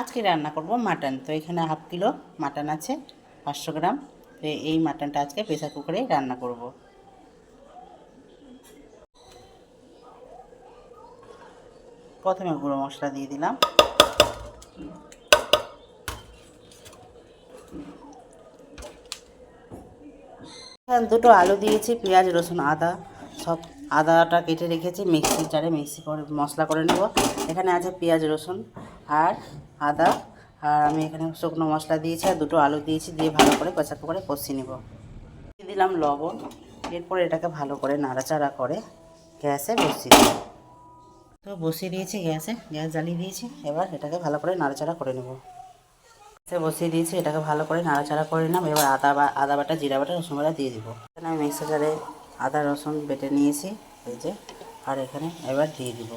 আজকে রান্না করব মাটন। তো এখানে হাফ কিলো মাটন আছে, পাঁচশো গ্রাম। তো এই মাটনটা আজকে প্রেসার কুকারে রান্না করব। প্রথমে গুঁড়ো মশলা দিয়ে দিলাম। দুটো আলু দিয়েছি, পেঁয়াজ, রসুন, আদা। সব আদাটা কেটে রেখেছি মিক্সি জারে মিক্সি করে মশলা করে নেব। এখানে আছে পেঁয়াজ, রসুন। আর আদা। আর আমি এখানে শুকনো মশলা দিয়েছি আর দুটো আলু দিয়েছি, দিয়ে ভালো করে প্রেসার করে কষিয়ে নেব। দিয়ে দিলাম লবণ। এরপরে এটাকে ভালো করে নাড়াচাড়া করে গ্যাসে বসিয়ে দেব। তো বসিয়ে দিয়েছি গ্যাসে, গ্যাস জ্বালিয়ে দিয়েছি। এবার এটাকে ভালো করে নাড়াচাড়া করে নেব। গ্যাসে বসিয়ে দিয়েছি, এটাকে ভালো করে নাড়াচাড়া করে নিলাম। এবার আদা বা, আদা বাটা, জিরা বাটা, রসুন বাটা দিয়ে দিব। এখানে আমি মিক্সার আদা, রসুন বেটে নিয়েছি, এই যে। আর এখানে এবার দিয়ে দিব।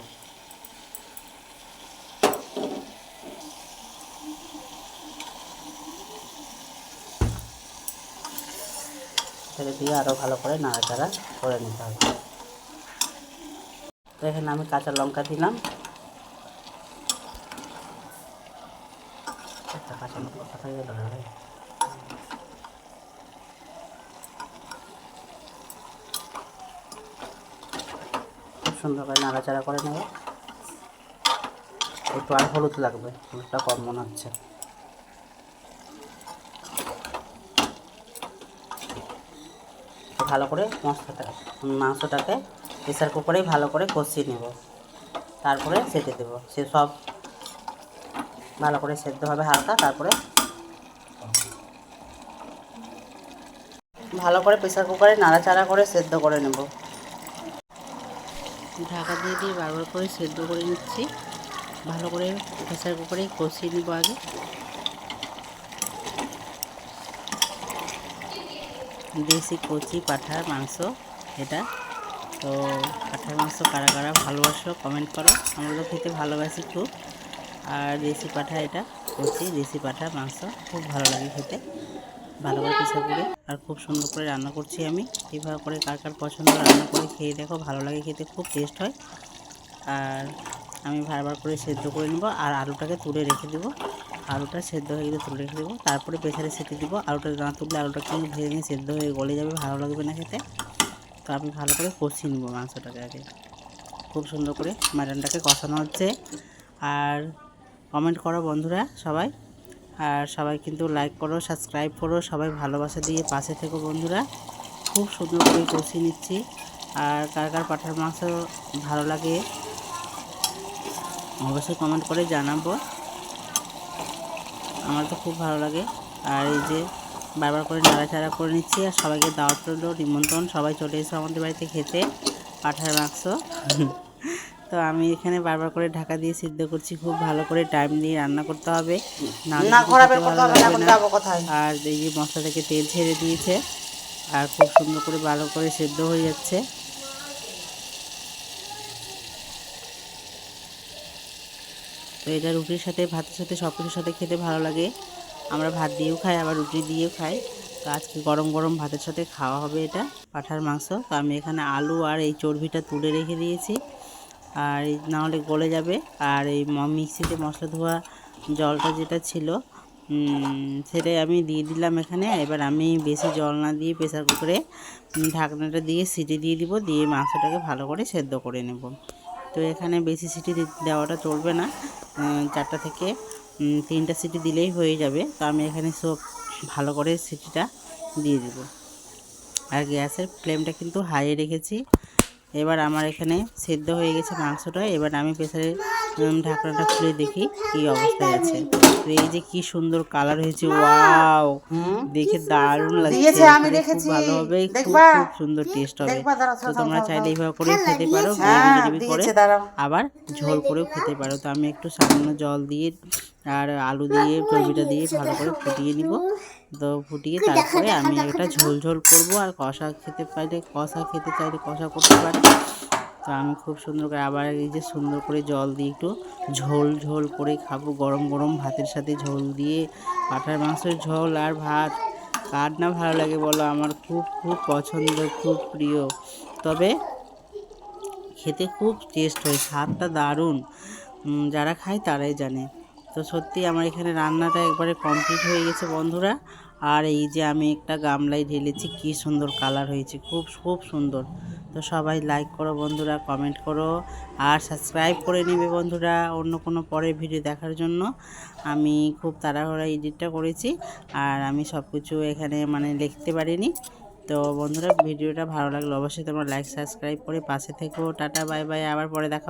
ছেড়ে দিয়ে আরও ভালো করে নাড়াচাড়া করে নিতে হবে। তো এখানে আমি কাঁচা লঙ্কা দিলাম? খুব সুন্দর করে নাড়াচাড়া করে নেব। একটু আর হলুদ লাগবে, হলুদটা কম মনে হচ্ছে। ভালো করে মশলাটা, মাংসটাকে প্রেসার কুকারেই ভালো করে কষিয়ে নেব। তারপরে সেটে দেব। সে সব ভালো করে সেদ্ধ হবে হালকা, তারপরে ভালো করে প্রেসার কুকারে নাড়াচাড়া করে সেদ্ধ করে নেব। ঢাকা দিয়ে দিয়ে বারবার করে সেদ্ধ করে নিচ্ছি। ভালো করে প্রেসার কুকারে কষিয়ে নেব আগে। দেশি কচি, পাঠার মাংস, এটা। তো পাঠার মাংস কারা কারা ভালোবাসো কমেন্ট করো। আমরা তো খেতে ভালোবাসি খুব। আর দেশি পাঠা এটা, কচি, দেশি পাঠার মাংস, খুব ভালো লাগে খেতে। ভালো করে পিসা করে আর খুব সুন্দর করে রান্না করছি আমি। এইভাবে করে কার কার পছন্দ রান্না করে খেয়ে দেখো, ভালো লাগে খেতে, খুব টেস্ট হয়। আর আমি বারবার করে সেদ্ধ করে নেব আর আলুটাকে তুলে রেখে দেবো। আলুটা সেদ্ধ হয়ে গেলে তুলে রেখে দেবো। তারপরে প্রেসারে সেটে দিব। আলুটা না তুললে আলুটা কিন্তু ভেঙে নিয়ে সেদ্ধ হয়ে গলে যাবে, ভালো লাগবে না খেতে। তো আমি ভালো করে কষিয়ে নেব মাংসটাকে আগে। খুব সুন্দর করে মাটনটাকে কষানো হচ্ছে। আর কমেন্ট করো বন্ধুরা সবাই। আর সবাই কিন্তু লাইক করো সাবস্ক্রাইব করো, সবাই ভালোবাসা দিয়ে পাশে থেকো বন্ধুরা। খুব সুন্দর করে কষিয়ে নিচ্ছি। আর কার কার পাঠার মাংস ভালো লাগে অবশ্যই কমেন্ট করে জানাব। আমার তো খুব ভালো লাগে। আর এই যে বারবার করে নাড়াচাড়া করে নিচ্ছি আর সবাইকে দাওয়াত রইল নিমন্ত্রণ। সবাই চলে এসো আমাদের বাড়িতে খেতে পাঠার মাংস। তো আমি এখানে বারবার করে ঢাকা দিয়ে সিদ্ধ করছি খুব ভালো করে টাইম দিয়ে রান্না করতে হবে। আর এই যে মশলা থেকে তেল ছেড়ে দিয়েছে আর খুব সুন্দর করে ভালো করে সেদ্ধ হয়ে যাচ্ছে। তো এটা রুটির সাথে, ভাতের সাথে সব কিছুর সাথে খেতে ভালো লাগে। আমরা ভাত দিয়েও খাই, আবার রুটি দিয়েও খাই। তো আজকে গরম গরম ভাতের সাথে খাওয়া হবে এটা, পাঠার মাংস। তো আমি এখানে আলু আর এই চর্বিটা তুলে রেখে দিয়েছি। আর এই না গলে যাবে। আর এই মিক্সিতে মশলা ধোয়া জলটা যেটা ছিল সেটাই আমি দিয়ে দিলাম এখানে। এবার আমি বেশি জল না দিয়ে প্রেসার কুকারে ঢাকনাটা দিয়ে সিটি দিয়ে দিব। দিয়ে মাংসটাকে ভালো করে সেদ্ধ করে নেব। তো এখানে বেশি সিটি দেওয়াটা চলবে না চারটা থেকে তিনটা সিটি দিলেই হয়ে যাবে। তো আমি এখানে সব ভালো করে সিটিটা দিয়ে দেব। আর গ্যাসের ফ্লেমটা কিন্তু হাইয়ে রেখেছি। এবার আমার এখানে সেদ্ধ হয়ে গেছে মাংসটা। এবার আমি প্রেসারে ঢাকনাটা খুলে দেখি কি অবস্থায় আছে। তো এই যে কি সুন্দর কালার হয়েছে ওয়াও দেখে দারুণ লাগছে। এখানে খুব ভালো হবে খুব সুন্দর টেস্ট হবে। তো তোমরা চাইলে এইভাবে করে খেতে পারো গ্রেভি করে আবার ঝোল করেও খেতে পারো। তো আমি একটু সামান্য জল দিয়ে আর আলু দিয়ে চর্বিটা দিয়ে ভালো করে ফুটিয়ে নিব। তো ফুটিয়ে তারপরে আমি এটা ঝোল ঝোল করব। আর কষা খেতে পারলে কষা খেতে চাইলে কষা করতে পারি। তো আমি খুব সুন্দর করে আবার এই যে সুন্দর করে জল দিয়ে একটু ঝোল ঝোল করে খাব, গরম গরম ভাতের সাথে ঝোল দিয়ে। পাঠার মাংসের ঝোল আর ভাত, কার না ভালো লাগে বলো? আমার খুব খুব পছন্দ, খুব প্রিয়। তবে খেতে খুব টেস্ট হয়, স্বাদটা দারুণ। যারা খায় তারাই জানে। তো সত্যি আমার এখানে রান্নাটা একবারে কমপ্লিট হয়ে গেছে বন্ধুরা। আর এই যে আমি একটা গামলায় ঢেলেছি, কি সুন্দর কালার হয়েছে, খুব খুব সুন্দর। তো সবাই লাইক করো বন্ধুরা কমেন্ট করো আর সাবস্ক্রাইব করে নেবে বন্ধুরা অন্য কোনো পরের ভিডিও দেখার জন্য। আমি খুব তাড়াহুড়া এডিটটা করেছি আর আমি সব কিছু এখানে মানে লিখতে পারিনি। তো বন্ধুরা ভিডিওটা ভালো লাগল অবশ্যই তোমরা লাইক সাবস্ক্রাইব করে পাশে থেকো। টাটা বাই বাই আবার পরে দেখা